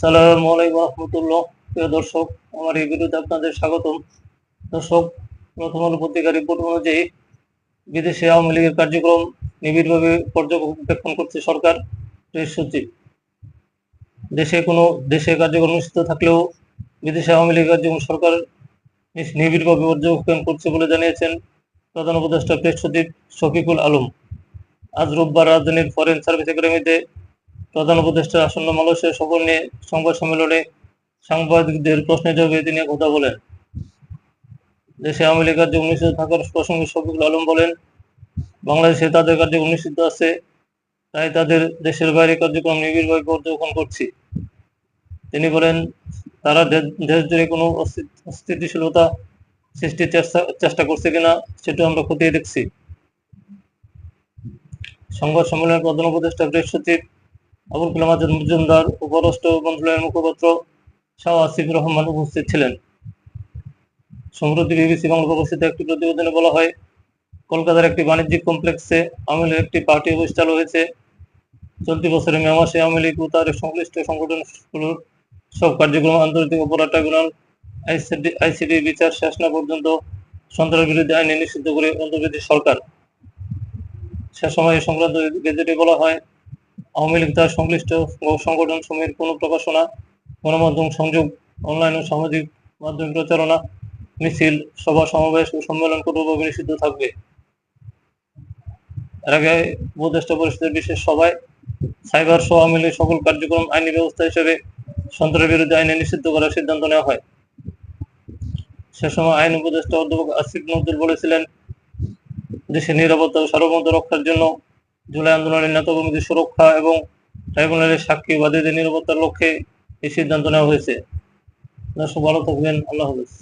সালামু আলাইকুম রহমতুল্লাহ। প্রিয় দর্শক, আমার এই ভিডিওতে আপনাদের স্বাগতম। দর্শক, প্রথম আলো পত্রিকার রিপোর্ট অনুযায়ী বিদেশে আওয়ামী লীগের কার্যক্রম নিবিড়ভাবে পর্যবেক্ষণ করছে সরকার, প্রেস সচিব। দেশে কোনো, দেশে কার্যক্রম নিষিদ্ধ থাকলেও বিদেশে আওয়ামী লীগের কার্যক্রম সরকার নিবিড়ভাবে পর্যবেক্ষণ করছে বলে জানিয়েছেন প্রধান উপদেষ্টা, প্রেস সচিব শফিকুল আলম। আজ রোববার রাজধানীর ফরেন সার্ভিস একাডেমিতে প্রধান উপদেষ্টা আসন্ন মালয়েশিয়া সফর নিয়ে সংবাদ সম্মেলনে সাংবাদিকদের প্রশ্নের জবাবে তিনি কথা বলেন। দেশে আওয়ামী লীগ নিষিদ্ধ থাকার প্রসঙ্গে শফিকুল আলম বলেন, বাংলাদেশে তাদের কার্যক্রম নিষিদ্ধ আছে, তাই তাদের দেশের বাইরে কার্যক্রম নিবিড়ভাবে পর্যবেক্ষণ করছি। তিনি বলেন, তারা দেশ জুড়ে কোনো অস্থি- অস্থিতিশীলতা সৃষ্টির চেষ্টা চেষ্টা করছে কিনা, সেটা আমরা খতিয়ে দেখছি। সংবাদ সম্মেলনের প্রধান উপদেষ্টা প্রেস সচিব আবুল কালাম আজাদ মজুমদার ও পররাষ্ট্র মন্ত্রণালয়ের মুখপাত্র শাহ আসিফ রহমান উপস্থিত ছিলেন। সম্প্রতি বিবিসি বাংলা প্রকাশিত একটি প্রতিবেদনে বলা হয়, কলকাতার একটি বাণিজ্যিক কমপ্লেক্সে আওয়ামী একটি পার্টি চালু হয়েছে। চলতি বছরের মে মাসে আওয়ামী লীগ ও তার সংশ্লিষ্ট সংগঠনগুলোর সব কার্যক্রম, আন্তর্জাতিক অপরাধ ট্রাইব্যুনাল আইসিডি বিচার শেষ না পর্যন্ত সন্ত্রাস বিরোধী আইনে নিষিদ্ধ করে অন্তর্বর্তী সরকার। সে সময় সংক্রান্ত গেজেটে বলা হয় আওয়ামী লীগ তার সংশ্লিষ্ট সংগঠন সমূহের কোনো প্রকাশনা, গণমাধ্যম, সংযোগ, অনলাইন ও সামাজিক মাধ্যম প্রচারণা, মিছিল, সভা, সমাবেশ ও সম্মেলন কোনোভাবে নিষিদ্ধ থাকবে। এর আগে উপদেষ্টা পরিষদের বিশেষ সভায় সাইবার সহ আওয়ামী লীগের সকল কার্যক্রম আইনি ব্যবস্থা হিসেবে সন্ত্রাস বিরুদ্ধে আইনে নিষিদ্ধ করার সিদ্ধান্ত নেওয়া হয়। সে সময় আইন উপদেষ্টা অধ্যাপক আসিফ নজরুল বলেছিলেন, দেশের নিরাপত্তা ও সার্বভৌমত্ব রক্ষার জন্য জুলাই আন্দোলনের নেতাকর্মীদের সুরক্ষা এবং ট্রাইব্যুনালের সাক্ষী বাদীদের নিরাপত্তার লক্ষ্যে এই সিদ্ধান্ত নেওয়া হয়েছে। দর্শক, ভালো থাকবেন। আল্লাহ হাফেজ।